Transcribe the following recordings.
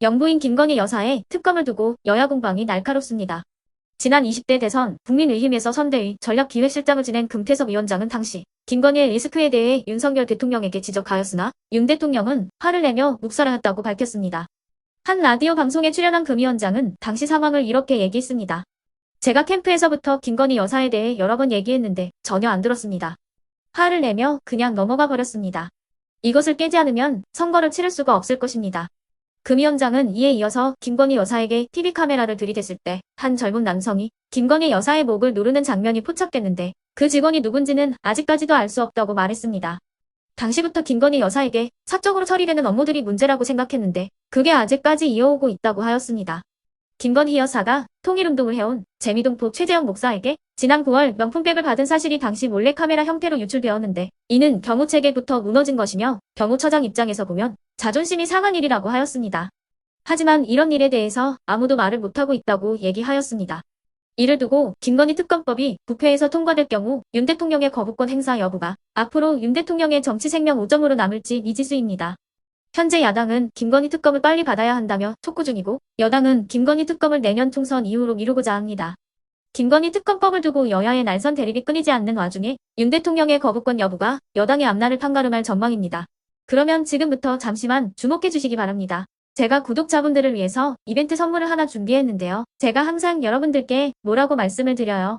영부인 김건희 여사의 특검을 두고 여야 공방이 날카롭습니다. 지난 20대 대선 국민의힘에서 선대위 전략기획실장을 지낸 금태섭 위원장은 당시 김건희의 리스크에 대해 윤석열 대통령에게 지적하였으나 윤 대통령은 화를 내며 묵살하였다고 밝혔습니다. 한 라디오 방송에 출연한 금 위원장은 당시 상황을 이렇게 얘기했습니다. 제가 캠프에서부터 김건희 여사에 대해 여러 번 얘기했는데 전혀 안 들었습니다. 화를 내며 그냥 넘어가 버렸습니다. 이것을 깨지 않으면 선거를 치를 수가 없을 것입니다. 금 위원장은 이에 이어서 김건희 여사에게 TV 카메라를 들이댔을 때 한 젊은 남성이 김건희 여사의 목을 누르는 장면이 포착됐는데 그 직원이 누군지는 아직까지도 알 수 없다고 말했습니다. 당시부터 김건희 여사에게 사적으로 처리되는 업무들이 문제라고 생각했는데 그게 아직까지 이어오고 있다고 하였습니다. 김건희 여사가 통일운동을 해온 재미동포 최재형 목사에게 지난 9월 명품백을 받은 사실이 당시 몰래카메라 형태로 유출되었는데 이는 경호체계부터 무너진 것이며 경호처장 입장에서 보면 자존심이 상한 일이라고 하였습니다. 하지만 이런 일에 대해서 아무도 말을 못하고 있다고 얘기하였습니다. 이를 두고 김건희 특검법이 국회에서 통과될 경우 윤 대통령의 거부권 행사 여부가 앞으로 윤 대통령의 정치 생명 오점으로 남을지 미지수입니다. 현재 야당은 김건희 특검을 빨리 받아야 한다며 촉구 중이고 여당은 김건희 특검을 내년 총선 이후로 미루고자 합니다. 김건희 특검법을 두고 여야의 날선 대립이 끊이지 않는 와중에 윤 대통령의 거부권 여부가 여당의 앞날을 판가름할 전망입니다. 그러면 지금부터 잠시만 주목해 주시기 바랍니다. 제가 구독자분들을 위해서 이벤트 선물을 하나 준비했는데요. 제가 항상 여러분들께 뭐라고 말씀을 드려요.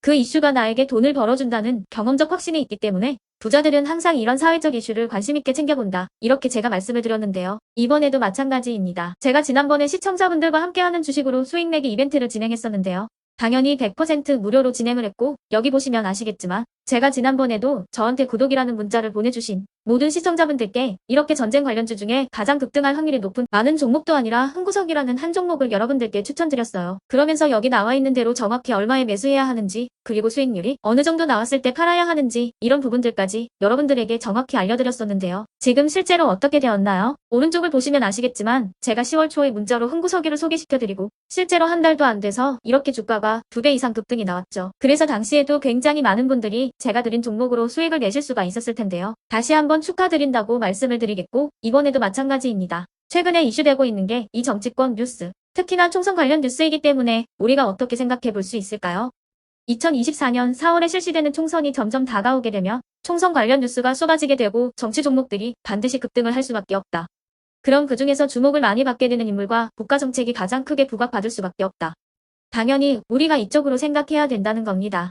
그 이슈가 나에게 돈을 벌어준다는 경험적 확신이 있기 때문에 부자들은 항상 이런 사회적 이슈를 관심있게 챙겨본다. 이렇게 제가 말씀을 드렸는데요. 이번에도 마찬가지입니다. 제가 지난번에 시청자분들과 함께하는 주식으로 수익 내기 이벤트를 진행했었는데요. 당연히 100% 무료로 진행을 했고 여기 보시면 아시겠지만 제가 지난번에도 저한테 구독이라는 문자를 보내주신 모든 시청자분들께 이렇게 전쟁 관련주 중에 가장 급등할 확률이 높은 많은 종목도 아니라 흥구석이라는 한 종목을 여러분들께 추천드렸어요. 그러면서 여기 나와 있는 대로 정확히 얼마에 매수해야 하는지 그리고 수익률이 어느 정도 나왔을 때 팔아야 하는지 이런 부분들까지 여러분들에게 정확히 알려드렸었는데요. 지금 실제로 어떻게 되었나요? 오른쪽을 보시면 아시겠지만 제가 10월 초에 문자로 흥구석이를 소개시켜드리고 실제로 한 달도 안 돼서 이렇게 주가가 두배 이상 급등이 나왔죠. 그래서 당시에도 굉장히 많은 분들이 제가 드린 종목으로 수익을 내실 수가 있었을 텐데요. 다시 한번 축하드린다고 말씀을 드리겠고 이번에도 마찬가지입니다. 최근에 이슈되고 있는 게 이 정치권 뉴스, 특히나 총선 관련 뉴스이기 때문에 우리가 어떻게 생각해 볼 수 있을까요? 2024년 4월에 실시되는 총선이 점점 다가오게 되면 총선 관련 뉴스가 쏟아지게 되고 정치 종목들이 반드시 급등을 할 수밖에 없다. 그럼 그 중에서 주목을 많이 받게 되는 인물과 국가 정책이 가장 크게 부각받을 수밖에 없다. 당연히 우리가 이쪽으로 생각해야 된다는 겁니다.